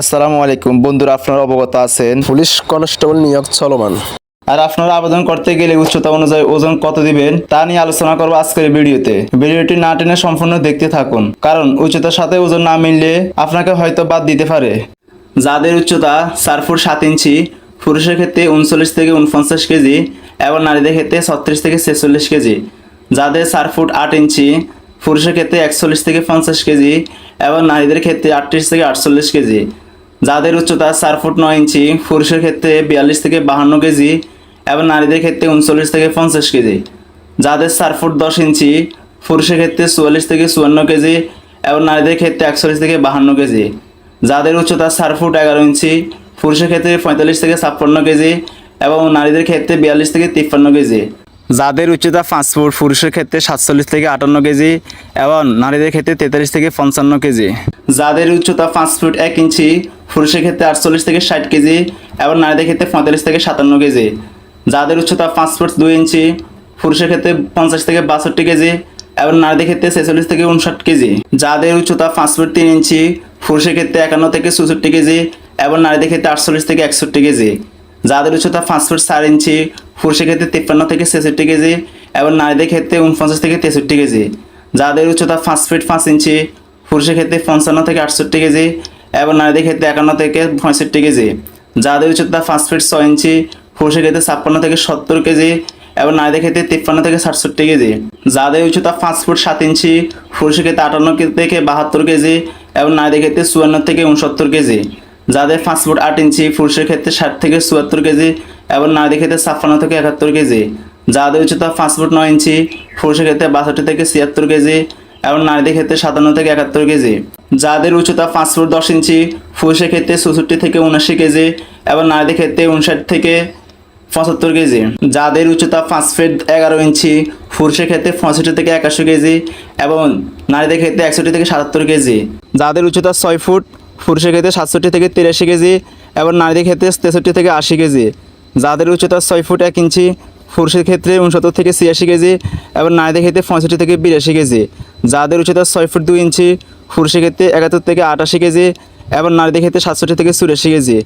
আসসালামু আলাইকুম। বন্ধুরা আপনারা অবগত আছেন। পুলিশ কনস্টেবল নিয়োগ চলমান। আর আপনারা আবেদন করতে গেলে উচ্চতা অনুযায়ী ওজন কত দিবেন তা নিয়ে আলোচনা করব আজকের ভিডিওতে। ভিডিওটি না টেনে সম্পূর্ণ দেখতে থাকুন কারণ উচ্চতার সাথে ওজন না মিললে আপনাকে হয়তো বাদ দিতে পারে। যাদের উচ্চতা চার ফুট সাত ইঞ্চি পুরুষের ক্ষেত্রে উনচল্লিশ থেকে উনপঞ্চাশ কেজি এবং নারীদের ক্ষেত্রে ছত্রিশ থেকে ছেচল্লিশ কেজি। যাদের চার ফুট আট ইঞ্চি পুরুষের ক্ষেত্রে একচল্লিশ থেকে পঞ্চাশ কেজি এবং নারীদের ক্ষেত্রে আটত্রিশ থেকে আটচল্লিশ কেজি। যাদের উচ্চতা চার ফুট নয় ইঞ্চি, পুরুষের ক্ষেত্রে বিয়াল্লিশ থেকে বাহান্ন কেজি এবং নারীদের ক্ষেত্রে উনচল্লিশ থেকে পঞ্চাশ কেজি। যাদের চার ফুট দশ ইঞ্চি, পুরুষের ক্ষেত্রে চুয়াল্লিশ থেকে চুয়ান্ন কেজি এবং নারীদের ক্ষেত্রে একচল্লিশ থেকে বাহান্ন কেজি। যাদের উচ্চতা চার ফুট এগারো ইঞ্চি, পুরুষের ক্ষেত্রে পঁয়তাল্লিশ থেকে ছাপ্পান্ন কেজি এবং নারীদের ক্ষেত্রে বিয়াল্লিশ থেকে তিপ্পান্ন কেজি। যাদের উচ্চতা পাঁচ ফুট, পুরুষের ক্ষেত্রে সাতচল্লিশ থেকে আটান্ন কেজি এবং নারীদের ক্ষেত্রে তেতাল্লিশ থেকে পঞ্চান্ন কেজি। যাদের উচ্চতা পাঁচ ফুট এক ইঞ্চি, পুরুষের ক্ষেত্রে আটচল্লিশ থেকে ষাট কেজি এবং নারীদের ক্ষেত্রে পঁয়তাল্লিশ থেকে সাতান্ন কেজি। যাদের উচ্চতা পাঁচ ফুট দুই ইঞ্চি, পুরুষের ক্ষেত্রে পঞ্চাশ থেকে বাষট্টি কেজি এবং নারীদের ক্ষেত্রে ছেচল্লিশ থেকে উনষাট কেজি। যাদের উচ্চতা পাঁচ ফুট তিন ইঞ্চি, পুরুষের ক্ষেত্রে একান্ন থেকে চৌষট্টি কেজি এবং নারীদের ক্ষেত্রে আটচল্লিশ থেকে একষট্টি কেজি। যাদের উচ্চতা পাঁচ ফুট চার ইঞ্চি পুরুষের ক্ষেত্রে তিপ্পান্ন থেকে ছেষট্টি কেজি এবং নারীদের ক্ষেত্রে উনপঞ্চাশ থেকে তেষট্টি কেজি। যাদের উচ্চতা পাঁচ ফিট পাঁচ ইঞ্চি, পুরুষের ক্ষেত্রে পঞ্চান্ন থেকে আটষট্টি কেজি এবং নারীদের ক্ষেত্রে একান্ন থেকে পঁয়ষট্টি কেজি। যাদের উচ্চতা পাঁচ ফিট ছয় ইঞ্চি, পুরুষের ক্ষেত্রে ছাপ্পান্ন থেকে সত্তর কেজি এবং নারীদের ক্ষেত্রে তিপ্পান্ন থেকে সাতষট্টি কেজি। যাদের উচ্চতা পাঁচ ফুট সাত ইঞ্চি, পুরুষের ক্ষেত্রে আটান্ন থেকে বাহাত্তর কেজি এবং নারীদের ক্ষেত্রে চুয়ান্ন থেকে উনসত্তর কেজি। যাদের পাঁচ ফুট আট ইঞ্চি, পুরুষের ক্ষেত্রে ষাট থেকে চুয়াত্তর কেজি এবং নারীদের ক্ষেত্রে ছাপ্পান্ন থেকে একাত্তর কেজি। যাদের উচ্চতা পাঁচ ফুট নয় ইঞ্চি, পুরুষের ক্ষেত্রে বাষট্টি থেকে ছিয়াত্তর কেজি এবং নারীদের ক্ষেত্রে সাতান্ন থেকে একাত্তর কেজি। যাদের উচ্চতা পাঁচ ফুট দশ ইঞ্চি, পুরুষের ক্ষেত্রে চৌষট্টি থেকে উনআশি কেজি এবং নারীদের ক্ষেত্রে উনষাট থেকে পঁচাত্তর কেজি। যাদের উচ্চতা পাঁচ ফিট এগারো ইঞ্চি, পুরুষের ক্ষেত্রে পঁয়ষট্টি থেকে একাশি কেজি এবং নারীদের ক্ষেত্রে একষট্টি থেকে সাতাত্তর কেজি। যাদের উচ্চতা ছয় ফুট পুরুষের ক্ষেত্রে সাতষট্টি থেকে তিরাশি কেজি এবং নারীদের ক্ষেত্রে তেষট্টি থেকে আশি কেজি। যাদের উচ্চতা ছয় ফুট এক ইঞ্চি, পুরুষের ক্ষেত্রে উনসত্তর থেকে ছিয়াশি কেজি এবং নারীদের ক্ষেত্রে পঁয়ষট্টি থেকে বিরাশি কেজি। যাদের উচ্চতা ছয় ফুট দুই ইঞ্চি, পুরুষের ক্ষেত্রে একাত্তর থেকে আটাশি কেজি এবং নারীদের ক্ষেত্রে সাতষট্টি থেকে চুরাশি কেজি।